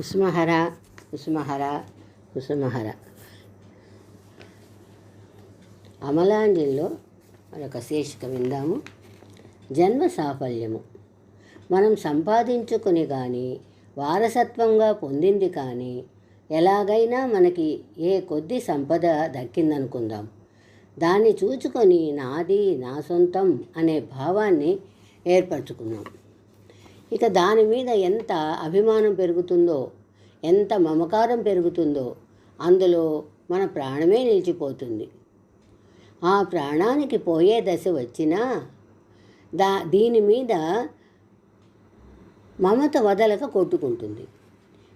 కుసుమహర కుసుమహర కుసుమహర. అమలాంజలిలో మరొక శీర్షిక విందాము. జన్మ సాఫల్యము. మనం సంపాదించుకుని కానీ వారసత్వంగా పొందింది కానీ ఎలాగైనా మనకి ఏ కొద్ది సంపద దక్కిందనుకుందాం. దాన్ని చూచుకొని నాది నా సొంతం అనే భావాన్ని ఏర్పరచుకున్నాం. ఇక దాని మీద ఎంత అభిమానం పెరుగుతుందో ఎంత మమకారం పెరుగుతుందో అందులో మన ప్రాణమే నిలిచిపోతుంది. ఆ ప్రాణానికి పోయే దశ వచ్చినా దా దీని మీద మమత వదలక కొట్టుకుంటుంది.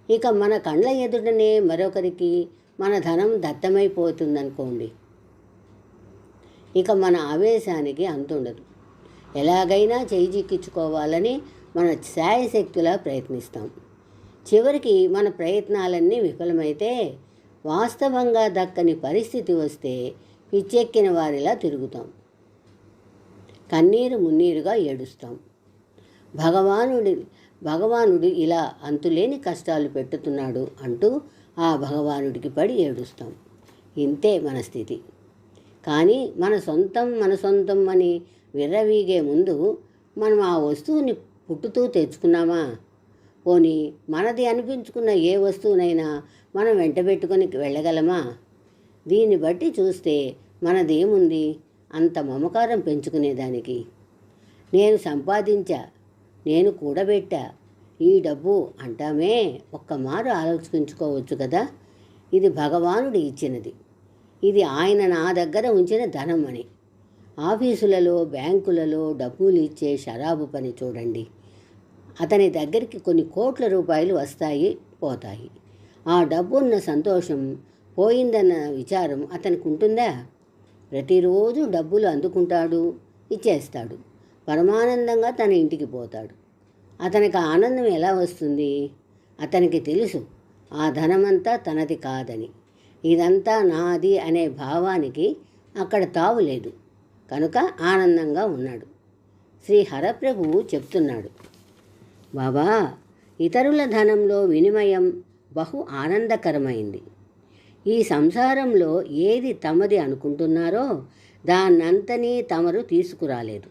ఇక మన కళ్ళ ఎదుటనే మరొకరికి మన ధనం దత్తమైపోతుందనుకోండి. ఇక మన ఆవేశానికి అంతుండదు. ఎలాగైనా చేయి చిక్కించుకోవాలని మన శాయశక్తులా ప్రయత్నిస్తాం. చివరికి మన ప్రయత్నాలన్నీ విఫలమైతే వాస్తవంగా దక్కని పరిస్థితి వస్తే పిచ్చెక్కిన వారిలా తిరుగుతాం. కన్నీరు మున్నీరుగా ఏడుస్తాం. భగవానుడి భగవానుడు ఇలా అంతులేని కష్టాలు పెట్టుతున్నాడు అంటూ ఆ భగవానుడికి పడి ఏడుస్తాం. ఇంతే మన స్థితి. కానీ మన సొంతం మన సొంతం అని విర్రవీగే ముందు మనం ఆ వస్తువుని పుట్టుతూ తెచ్చుకున్నామా? పోనీ మనది అనిపించుకున్న ఏ వస్తువునైనా మనం వెంటబెట్టుకొని వెళ్ళగలమా? దీన్ని బట్టి చూస్తే మనదేముంది? అంత మమకారం పెంచుకునేదానికి. నేను సంపాదించా. నేను కూడబెట్టా. ఈ డబ్బు అంటామే ఒక్కమారు ఆలోచించుకోవచ్చు కదా? ఇది భగవానుడు ఇచ్చినది. ఇది ఆయన నా దగ్గర ఉంచిన ధనం అని. ఆఫీసులలో బ్యాంకులలో డబ్బులు ఇచ్చే షరాబు పని చూడండి. అతని దగ్గరికి కొన్ని కోట్ల రూపాయలు వస్తాయి పోతాయి. ఆ డబ్బున్న సంతోషం పోయిందన్న విచారం అతనికి ఉంటుందా ప్రతిరోజు డబ్బులు అందుకుంటాడు ఇచ్చేస్తాడు. పరమానందంగా తన ఇంటికి పోతాడు. అతనికి ఆనందం ఎలా వస్తుంది? అతనికి తెలుసు ఆ ధనమంతా తనది కాదని. ఇదంతా నాది అనే భావానికి అక్కడ తావు లేదు. కనుక ఆనందంగా ఉన్నాడు. శ్రీ హరప్రభువు చెప్తున్నాడు. బాబా ఇతరుల ధనంలో వినిమయం బహు ఆనందకరమైంది. ఈ సంసారంలో ఏది తమది అనుకుంటున్నారో దాన్నంతని తమరు తీసుకురాలేరు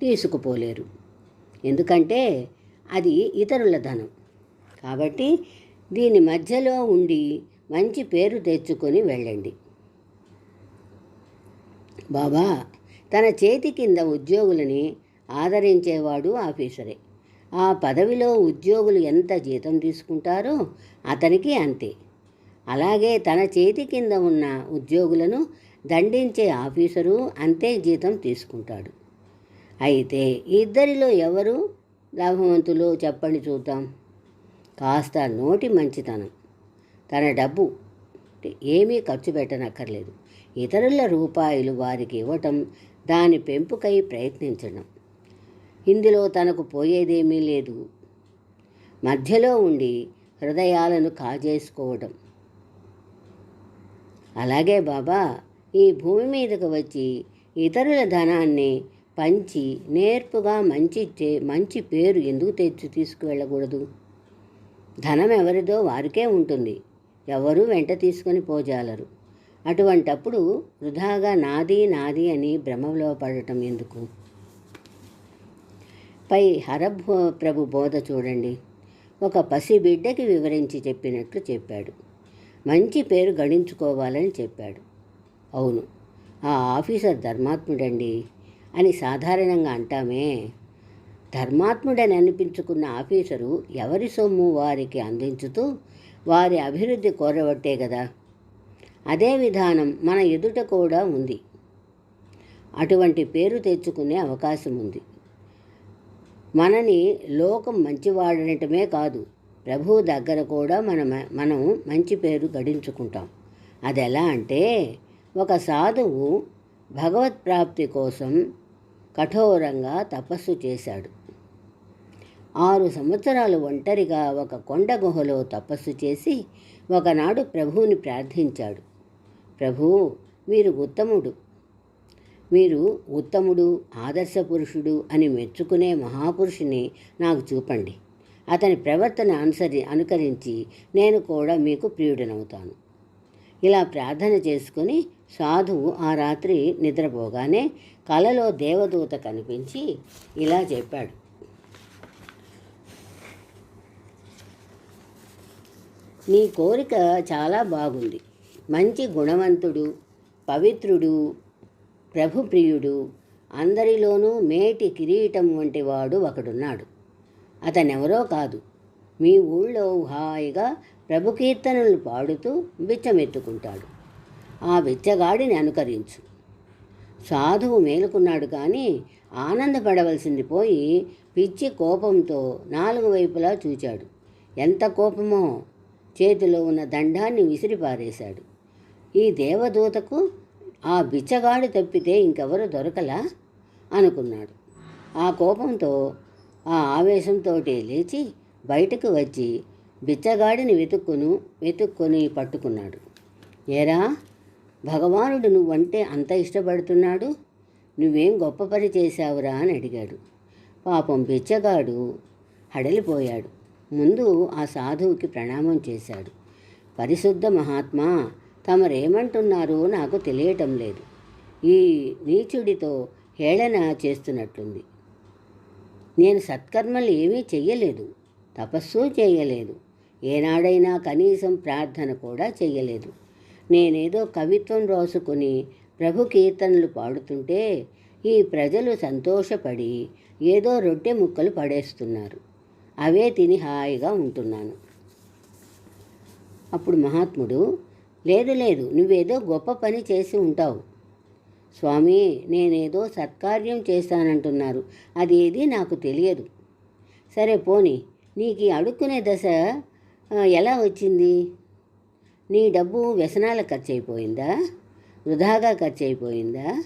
తీసుకుపోలేరు. ఎందుకంటే అది ఇతరుల ధనం. కాబట్టి దీని మధ్యలో ఉండి మంచి పేరు తెచ్చుకొని వెళ్ళండి. బాబా తన చేతి కింద ఉద్యోగులని ఆదరించేవాడు ఆఫీసరే. ఆ పదవిలో ఉద్యోగులు ఎంత జీతం తీసుకుంటారో అతనికి అంతే. అలాగే తన చేతి కింద ఉన్న ఉద్యోగులను దండించే ఆఫీసరు అంతే జీతం తీసుకుంటాడు. అయితే ఇద్దరిలో ఎవరు లాభవంతులు చెప్పండి చూద్దాం. కాస్త నోటి మంచితనం. తన డబ్బు ఏమీ ఖర్చు పెట్టనక్కర్లేదు. ఇతరుల రూపాయలు వారికి ఇవ్వటం దాని పెంపుకై ప్రయత్నించడం. ఇందులో తనకు పోయేదేమీ లేదు. మధ్యలో ఉండి హృదయాలను కాజేసుకోవడం అలాగే బాబా ఈ భూమి మీదకు వచ్చి ఇతరుల ధనాన్ని పంచి నేర్పుగా మంచి మంచి పేరు ఎందుకు తెచ్చి తీసుకువెళ్ళకూడదు? ధనం ఎవరిదో వారికే ఉంటుంది. ఎవరూ వెంట తీసుకొని పోజాలరు. అటువంటప్పుడు వృధాగా నాది నాది అని భ్రమలో పడటం ఎందుకు? పై హరభో ప్రభు బోధ చూడండి. ఒక పసి బిడ్డకి వివరించి చెప్పినట్లు చెప్పాడు. మంచి పేరు గడించుకోవాలని చెప్పాడు. అవును ఆ ఆఫీసర్ ధర్మాత్ముడండి అని సాధారణంగా అంటామే. ధర్మాత్ముడని అనిపించుకున్న ఆఫీసరు ఎవరి సొమ్ము వారికి అందించుతూ వారి అభివృద్ధి కోరబట్టే కదా అదే విధానం మన ఎదుట కూడా ఉంది. అటువంటి పేరు తెచ్చుకునే అవకాశం ఉంది. మనని లోకం మంచివాడనటమే కాదు ప్రభువు దగ్గర కూడా మన మనం మంచి పేరు గడించుకుంటాం. అది ఎలా అంటే ఒక సాధువు భగవత్ ప్రాప్తి కోసం కఠోరంగా తపస్సు చేశాడు. ఆరు సంవత్సరాలు ఒంటరిగా ఒక కొండ గుహలో తపస్సు చేసి ఒకనాడు ప్రభువుని ప్రార్థించాడు. ప్రభు మీరు ఉత్తముడు. మీరు ఉత్తముడు ఆదర్శ పురుషుడు అని మెచ్చుకునే మహాపురుషుని నాకు చూపండి. అతని ప్రవర్తన అనుసరి అనుకరించి నేను కూడా మీకు ప్రియుడనవుతాను. ఇలా ప్రార్థన చేసుకుని సాధువు ఆ రాత్రి నిద్రపోగానే కలలో దేవదూత కనిపించి ఇలా చెప్పాడు. నీ కోరిక చాలా బాగుంది. మంచి గుణవంతుడు పవిత్రుడు ప్రభుప్రియుడు అందరిలోనూ మేటి కిరీటం వంటి వాడు ఒకడున్నాడు. అతనెవరో కాదు. మీ ఊళ్ళో హాయిగా ప్రభు కీర్తనలు పాడుతూ బిచ్చమెత్తుకుంటాడు. ఆ బిచ్చగాడిని అనుకరించు. సాధువు మేలుకున్నాడు కానీ ఆనందపడవలసింది పోయి పిచ్చి కోపంతో నాలుగు వైపులా చూచాడు. ఎంత కోపమో చేతిలో ఉన్న దండాన్ని విసిరిపారేశాడు. ఈ దేవదూతకు ఆ బిచ్చగాడు తప్పితే ఇంకెవరు దొరకలా? అనుకున్నాడు. ఆ కోపంతో ఆ ఆవేశంతో లేచి బయటకు వచ్చి బిచ్చగాడిని వెతుక్కును వెతుక్కొని పట్టుకున్నాడు. ఏరా భగవానుడు నువ్వంటే అంత ఇష్టపడుతున్నాడు? నువ్వేం గొప్ప పని చేశావురా అని అడిగాడు. పాపం బిచ్చగాడు హడలిపోయాడు. ముందు ఆ సాధువుకి ప్రణామం చేశాడు. పరిశుద్ధ మహాత్మా తమరేమంటున్నారో నాకు తెలియటం లేదు. ఈ నీచుడితో హేళన చేస్తున్నట్లుంది. నేను సత్కర్మలు ఏమీ చెయ్యలేదు. తపస్సు చేయలేదు. ఏనాడైనా కనీసం ప్రార్థన కూడా చెయ్యలేదు. నేనేదో కవిత్వం రాసుకుని ప్రభు కీర్తనలు పాడుతుంటే ఈ ప్రజలు సంతోషపడి ఏదో రొట్టె ముక్కలు పడేస్తున్నారు. అవే తిని హాయిగా ఉంటున్నాను. అప్పుడు మహాత్ముడు లేదు లేదు. నువ్వేదో గొప్ప పని చేసి ఉంటావు. స్వామి నేనేదో సత్కార్యం చేస్తానంటున్నారు. అది ఏది నాకు తెలియదు. సరే పోని నీకు ఈ అడుక్కునే దశ ఎలా వచ్చింది? నీ డబ్బు వ్యసనాల ఖర్చు అయిపోయిందా వృధాగా ఖర్చు అయిపోయిందా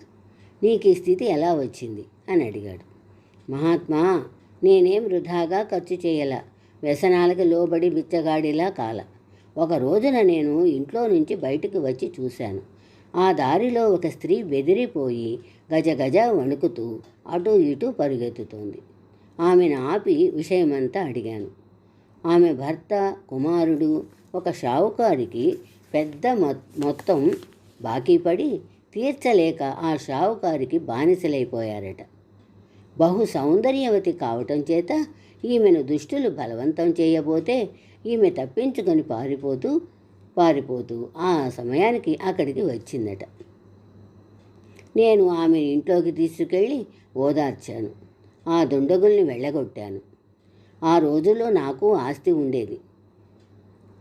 నీకు ఈ స్థితి ఎలా వచ్చింది? అని అడిగాడు. మహాత్మా నేనేం వృధాగా ఖర్చు చేయలా. వ్యసనాలకు లోబడి బిచ్చగాడిలా కాల. ఒక రోజున నేను ఇంట్లో నుంచి బయటకు వచ్చి చూశాను. ఆ దారిలో ఒక స్త్రీ బెదిరిపోయి గజ గజ వణుకుతూ అటు ఇటు పరుగెత్తుతోంది. ఆమెను ఆపి విషయమంతా అడిగాను. ఆమె భర్త కుమారుడు ఒక షావుకారికి పెద్ద మొ- మొత్తం బాకీ పడి తీర్చలేక ఆ షావుకారికి బానిసలైపోయారట. బహు సౌందర్యవతి కావటం చేత ఈమెను దుష్టులు బలవంతం చేయబోతే ఈమె తప్పించుకొని పారిపోతూ పారిపోతూ ఆ సమయానికి అక్కడికి వచ్చిందట. నేను ఆమె ఇంట్లోకి తీసుకెళ్ళి ఓదార్చాను. ఆ దుండగుల్ని వెళ్ళగొట్టాను. ఆ రోజుల్లో నాకు ఆస్తి ఉండేది.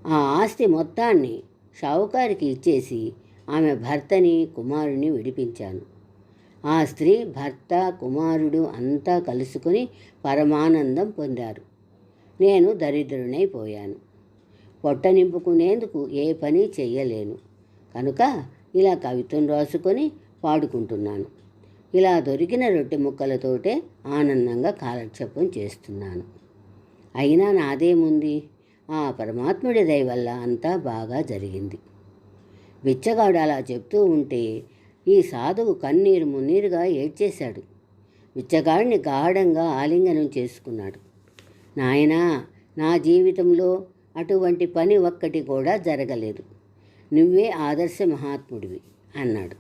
ఆ ఆస్తి మొత్తాన్ని షావుకారికి ఇచ్చేసి ఆమె భర్తని కుమారుని విడిపించాను. ఆ స్త్రీ భర్త కుమారుడు అంతా కలుసుకొని పరమానందం పొందారు. నేను దరిద్రునైపోయాను పొట్ట నింపుకునేందుకు ఏ పని చెయ్యలేను. కనుక ఇలా కవిత్వం రాసుకొని పాడుకుంటున్నాను. ఇలా దొరికిన రొట్టె ముక్కలతోటే ఆనందంగా కాలక్షేపం చేస్తున్నాను. అయినా నాదేముంది? ఆ పరమాత్ముడి దయ వల్ల అంతా బాగా జరిగింది. బిచ్చగాడు అలా చెప్తూ ఉంటే ఈ సాధువు కన్నీరు మున్నీరుగా ఏడ్చేశాడు. బిచ్చగాడిని గాఢంగా ఆలింగనం చేసుకున్నాడు. నాయనా నా జీవితంలో అటువంటి పని ఒక్కటి కూడా జరగలేదు. నువ్వే ఆదర్శ మహాత్ముడివి అన్నాడు.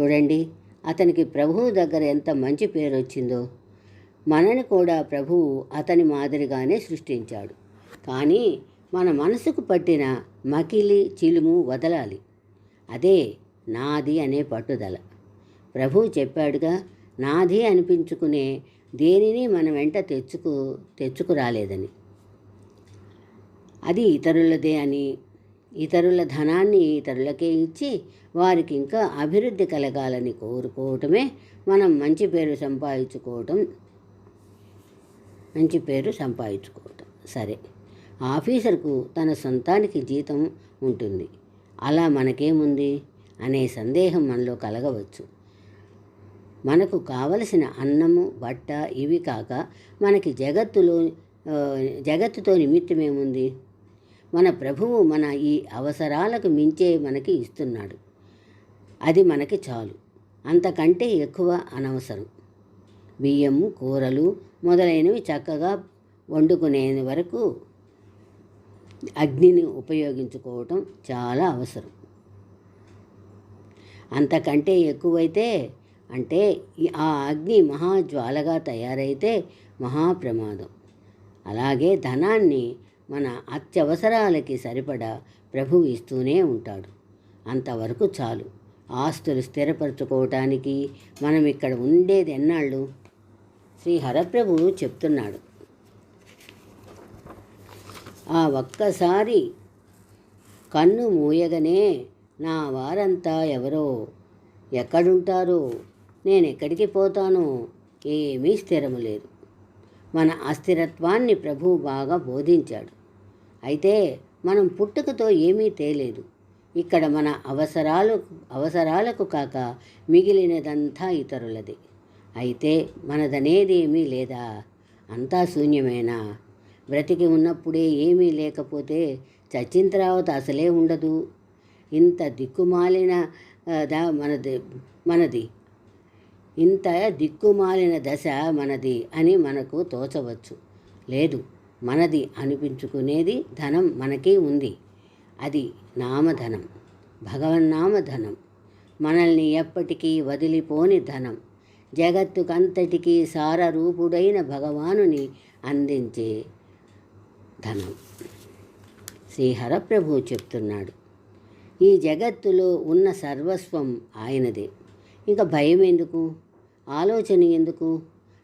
చూడండి అతనికి ప్రభువు దగ్గర ఎంత మంచి పేరు వచ్చిందో మనని కూడా ప్రభువు అతని మాదిరిగానే సృష్టించాడు. కానీ మన మనసుకు పట్టిన మకిలి చిలుము వదలాలి. అదే నాది అనే పట్టుదల. ప్రభువు చెప్పాడుగా నాది అనిపించుకునే దేనిని మన వెంట తెచ్చుకు తెచ్చుకురాలేదని. అది ఇతరులదే అని ఇతరుల ధనాన్ని ఇతరులకే ఇచ్చి వారికి ఇంకా అభివృద్ధి కలగాలని కోరుకోవటమే మనం మంచి పేరు సంపాదించుకోవటం మంచి పేరు సంపాదించుకోవటం. సరే ఆఫీసర్కు తన సొంతానికి జీతం ఉంటుంది. అలా మనకేముంది? అనే సందేహం మనలో కలగవచ్చు. మనకు కావలసిన అన్నము బట్ట ఇవి కాక మనకి జగత్తులో జగత్తుతో నిమిత్తమేముంది మన ప్రభువు మన ఈ అవసరాలకు మించే మనకి ఇస్తున్నాడు. అది మనకి చాలు. అంతకంటే ఎక్కువ అనవసరం. బియ్యము కూరలు మొదలైనవి చక్కగా వండుకునే వరకు అగ్నిని ఉపయోగించుకోవటం చాలా అవసరం. అంతకంటే ఎక్కువైతే అంటే ఆ అగ్ని మహాజ్వాలగా తయారైతే మహాప్రమాదం. అలాగే ధనాన్ని మన అత్యవసరాలకి సరిపడా ప్రభువు ఇస్తూనే ఉంటాడు. అంతవరకు చాలు. ఆస్తులు స్థిరపరచుకోవటానికి మనం ఇక్కడ ఉండేది ఎన్నాళ్ళు? శ్రీ హరప్రభు చెప్తున్నాడు. ఆ ఒక్కసారి కన్ను మూయగనే నా వారంతా ఎవరో ఎక్కడుంటారో నేను ఎక్కడికి పోతానో? ఏమీ స్థిరము లేదు. మన అస్థిరత్వాన్ని ప్రభువు బాగా బోధించాడు. అయితే మనం పుట్టుకతో ఏమీ తేలేదు. ఇక్కడ మన అవసరాలు అవసరాలకు కాక మిగిలినదంతా ఇతరులది. అయితే మనదనేది ఏమీ లేదా? అంతా శూన్యమేనా? బ్రతికి ఉన్నప్పుడే ఏమీ లేకపోతే చచ్చిన తర్వాత అసలే ఉండదు. ఇంత దిక్కుమాలిన దా మనది మనది ఇంత దిక్కుమాలిన దశ మనది అని మనకు తోచవచ్చు. లేదు మనది అనిపించుకునేది ధనం మనకి ఉంది. అది నామధనం భగవన్నామధనం మనల్ని ఎప్పటికీ వదిలిపోని ధనం జగత్తుకంతటికీ సారరూపుడైన భగవానుని అందించే ధనం. శ్రీహరప్రభు చెప్తున్నాడు ఈ జగత్తులో ఉన్న సర్వస్వం ఆయనదే. ఇంకా భయం ఎందుకు ఆలోచన ఎందుకు?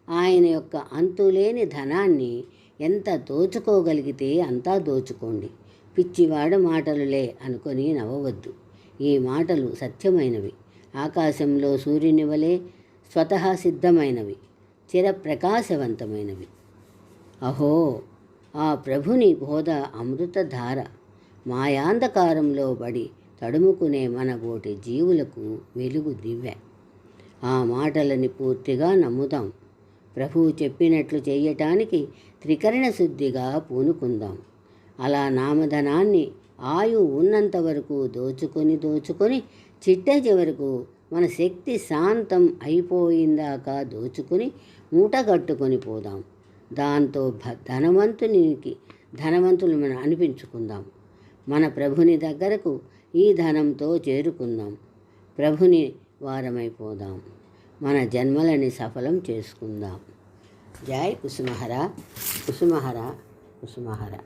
ఆయన యొక్క అంతులేని ధనాన్ని ఎంత దోచుకోగలిగితే అంతా దోచుకోండి. పిచ్చివాడ మాటలులే అనుకొని నవ్వవద్దు. ఈ మాటలు సత్యమైనవి. ఆకాశంలో సూర్యుని వలె స్వతహా సిద్ధమైనవి. చిరప్రకాశవంతమైనవి. అహో! ఆ ప్రభుని బోధ అమృతధార. మాయాంధకారంలో పడి తడుముకునే మన బోటి జీవులకు వెలుగు దివ్య. ఆ మాటలని పూర్తిగా నమ్ముదాం. ప్రభువు చెప్పినట్లు చేయటానికి త్రికరణ శుద్ధిగా పూనుకుందాం. అలా నామధనాన్ని ఆయు ఉన్నంత వరకు దోచుకొని దోచుకొని చిట్ట చివరకు మన శక్తి శాంతం అయిపోయిందాకా దోచుకొని మూట కట్టుకొని పోదాం. దాంతో భ ధనవంతునికి ధనవంతులు మనం అనిపించుకుందాం. మన ప్రభుని దగ్గరకు ఈ ధనంతో చేరుకుందాం. ప్రభుని వారమైపోదాం. మన జన్మలని సఫలం చేసుకుందాం. జై కుసుమహర కుసుమహర కుసుమహర.